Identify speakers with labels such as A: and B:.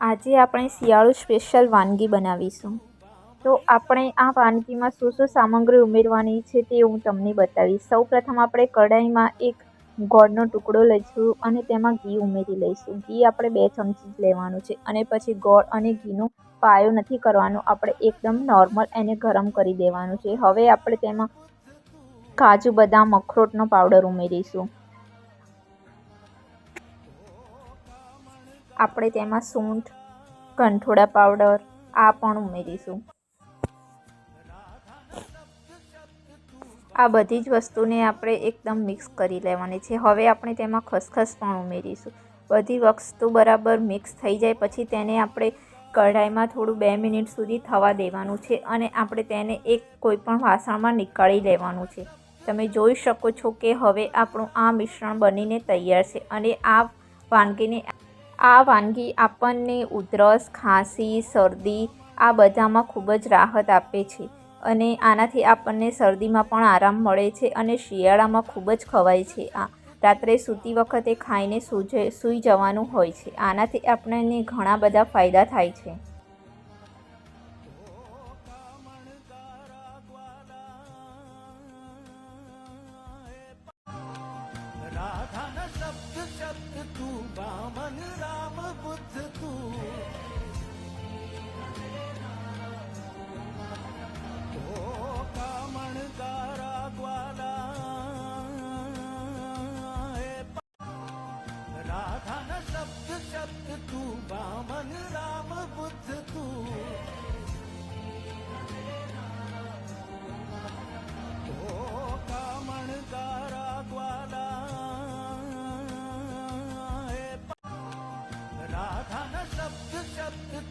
A: આજે આપણે શિયાળુ સ્પેશિયલ વાનગી બનાવીશું. તો આપણે આ વાનગીમાં શું શું સામગ્રી ઉમેરવાની છે તે હું તમને બતાવીશ. સૌપ્રથમ આપણે કઢાઈમાં એક ગોળનો ટુકડો લઈશું અને તેમાં ઘી ઉમેરી લઈશું. ઘી આપણે બે ચમચી જ લેવાનું છે અને પછી ગોળ અને ઘીનો પાયો નથી કરવાનો, આપણે એકદમ નોર્મલ એને ગરમ કરી દેવાનું છે. હવે આપણે તેમાં કાજુ બદામ, અખરોટનો પાવડર ઉમેરીશું. આપણે તેમાં સૂંઠ કંઠોળા પાવડર, આ પણ ઉમેરીશું. આ બધી જ વસ્તુને આપણે એકદમ મિક્સ કરી લેવાની છે. હવે આપણે તેમાં ખસખસ પણ ઉમેરીશું. બધી વસ્તુ બરાબર મિક્સ થઈ જાય, પછી તેને આપણે કઢાઈમાં થોડું બે મિનિટ સુધી થવા દેવાનું છે અને આપણે તેને એક કોઈપણ વાસણમાં નીકાળી લેવાનું છે. તમે જોઈ શકો છો કે હવે આપણું આ મિશ્રણ બનીને તૈયાર છે અને આ વાનગીને આ વાનગી આપણને ઉધરસ, ખાંસી, શરદી આ બધામાં ખૂબ જ રાહત આપે છે અને આનાથી આપણને શરદીમાં પણ આરામ મળે છે અને શિયાળામાં ખૂબ જ ખવાય છે આ. રાત્રે સૂતી વખતે ખાઈને સૂઈ સૂઈ જવાનું હોય છે. આનાથી આપણને ઘણા બધા ફાયદા થાય છે.
B: shut the